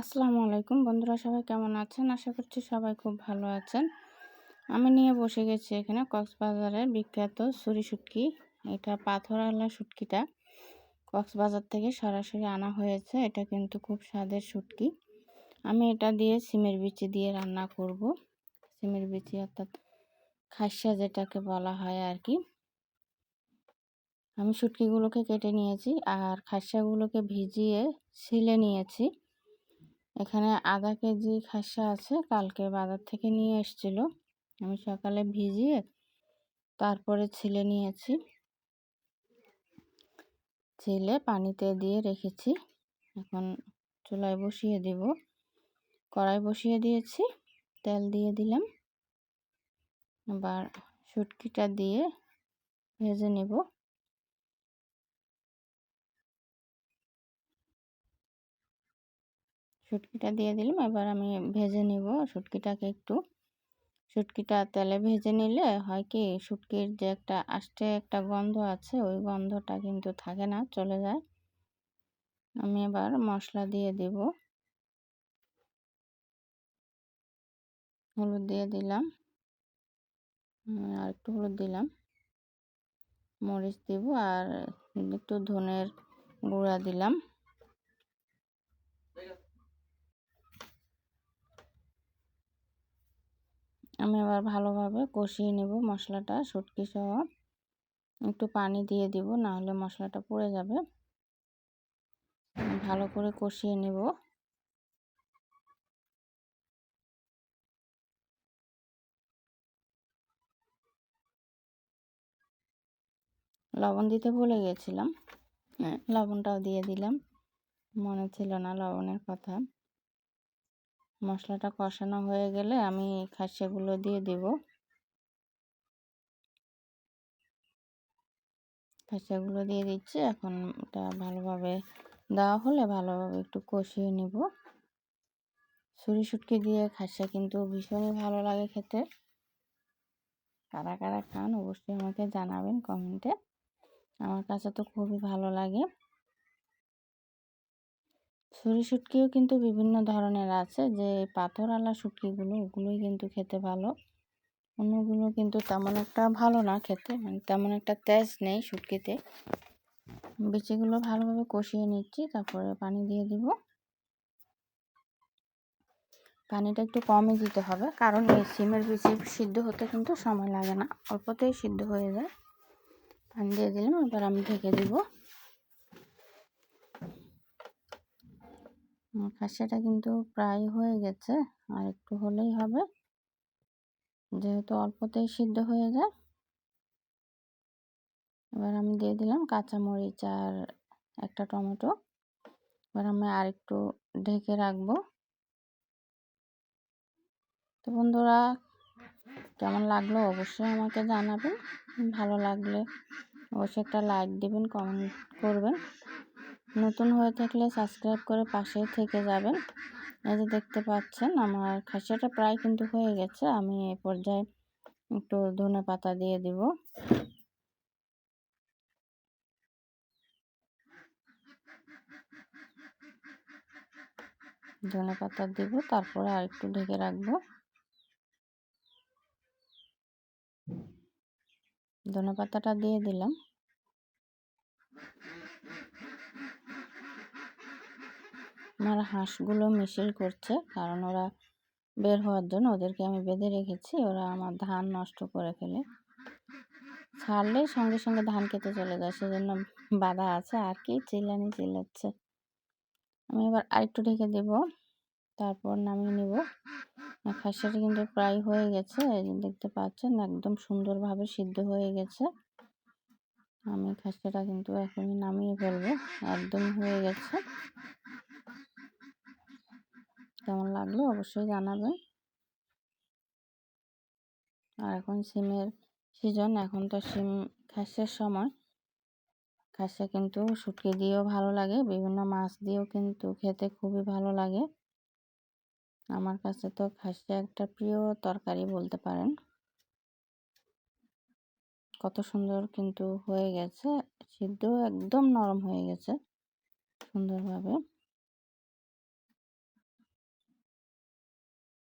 আসসালামু আলাইকুম। বন্ধুরা সবাই কেমন আছেন? আশা করছি সবাই খুব ভালো আছেন। আমি নিয়ে বসে গেছি এখানে কক্সবাজারের বিখ্যাত সুরি শুটকি। এটা পাথরালা শুটকিটা। কক্সবাজার থেকে সরাসরি আনা হয়েছে। এটা কিন্তু খুব স্বাদের শুটকি। আমি এটা দিয়ে সিমের বিচি দিয়ে রান্না করব। সিমের বিচি অর্থাৎ খাসা যেটাকে বলা হয় আর কি আমি শুটকিগুলোকে কেটে নিয়েছি আর খাসাগুলোকে ভিজিয়ে ছিলে নিয়েছি। এখানে আধা কেজি খাসা আছে, কালকে বাজার থেকে নিয়ে এসছিল। আমি সকালে ভিজিয়ে তারপরে ছিলে নিয়েছি। ছিলে পানিতে দিয়ে রেখেছি। এখন চুলায় বসিয়ে দিব। কড়াই বসিয়ে দিয়েছি, তেল দিয়ে দিলাম। আবার শুটকিটা দিয়ে ভেজে নেব। শুটকিটা দিয়ে দিলাম। এবার আমি ভেজে নিব শুটকিটাকে একটু। শুটকিটা তেলে ভেজে নিলে হয় কি, শুটকির যে একটা আষ্টে একটা গন্ধ আছে, ওই গন্ধটা কিন্তু থাকে না, চলে যায়। আমি এবার মশলা দিয়ে দেব। হলুদ দিয়ে দিলাম। আর একটু হলুদ দিলাম। মরিচ দিব আর একটু ধনের গুঁড়া দিলাম। আমি আবার ভালোভাবে কষিয়ে নেব মশলাটা শুটকি সহ। একটু পানি দিয়ে দিব না হলে মশলাটা পুড়ে যাবে। ভালো করে কষিয়ে নেব। লবণ দিতে ভুলে গেছিলাম। হ্যাঁ, লবণটাও দিয়ে দিলাম। মনে ছিল না লবণের কথা। মশলাটা কষানো হয়ে গেলে আমি খাসিগুলো দিয়ে দেব। খাসিগুলো দিয়ে দিচ্ছি, এখন এটা ভালোভাবে দেওয়া হলে ভালোভাবে একটু কষিয়ে নিব। ছুরি শুটকি দিয়ে খাসিয়া কিন্তু ভীষণই ভালো লাগে খেতে। কারা কারা খান অবশ্যই আমাকে জানাবেন কমেন্টে। আমার কাছে তো খুবই ভালো লাগে। ছুরি শুটকিও কিন্তু বিভিন্ন ধরনের আছে। যে পাথরওয়ালা শুটকিগুলো, ওগুলোই কিন্তু খেতে ভালো। অন্যগুলো কিন্তু তেমন একটা ভালো না খেতে। মানে তেমন একটা তেজ নেই শুটকিতে। বিচিগুলো ভালোভাবে কষিয়ে নিচ্ছি, তারপরে পানি দিয়ে দিব। পানিটা একটু কমই দিতে হবে, কারণ এই সিমের বিচি সিদ্ধ হতে কিন্তু সময় লাগে না। অল্পতেই সিদ্ধ হয়ে যায়। পানি দিয়ে দিলাম, এবার আমি ঢেকে দিব। খাসিটা কিন্তু প্রায় হয়ে গেছে, আর একটু হলেই হবে। যেহেতু অল্পতেই সিদ্ধ হয়ে যায়। এবার আমি দিয়ে দিলাম কাঁচামরিচ আর একটা টমেটো। এবার আমি আর একটু ঢেকে রাখব। তো বন্ধুরা, কেমন লাগল অবশ্যই আমাকে জানাবেন। ভালো লাগলে অবশ্যই একটা লাইক দেবেন, কমেন্ট করবেন। নতুন হয়ে থাকলে সাবস্ক্রাইব করে পাশেই থেকে যাবেন। এই যে দেখতে পাচ্ছেন, আমার খাসিটা প্রায় কিন্তু হয়ে গেছে। আমি এ পর্যায়ে একটু ধনে পাতা দিয়ে দিব। ধনে পাতা দিব, তারপরে আর একটু ঢেকে রাখব। ধনে পাতাটা দিয়ে দিলাম। আমার হাঁসগুলো মিছিল করছে, কারণ ওরা বের হওয়ার জন্য ওদেরকে আমি বেঁধে রেখেছি, ওরা আমার ধান নষ্ট করে ফেলে। ছাড়লেই সঙ্গে সঙ্গে ধান খেতে চলে যায়, সেজন্য বাধা আছে, আর কি চিল্লানি চিল্লাচ্ছে। আমি এবার আরেকটু ঢেকে দেব, তারপর নামিয়ে নেব। খাসিটা কিন্তু প্রায় হয়ে গেছে দেখতে পাচ্ছেন, একদম সুন্দরভাবে সিদ্ধ হয়ে গেছে। আমি খাসিটা কিন্তু এখনই নামিয়ে ফেলব, একদম হয়ে গেছে। কেমন লাগল অবশ্যই জানাবেন। আর এখন সিমের সিজন, এখন তো সিম খাসের সময়। খাসে কিন্তু শুটকি দিয়েও ভালো লাগে, বিভিন্ন মাছ দিয়েও কিন্তু খেতে খুবই ভালো লাগে। আমার কাছে তো খাসি একটা প্রিয় তরকারি বলতে পারেন। কত সুন্দর কিন্তু হয়ে গেছে সিদ্ধ একদম নরম হয়ে গেছে, সুন্দরভাবে।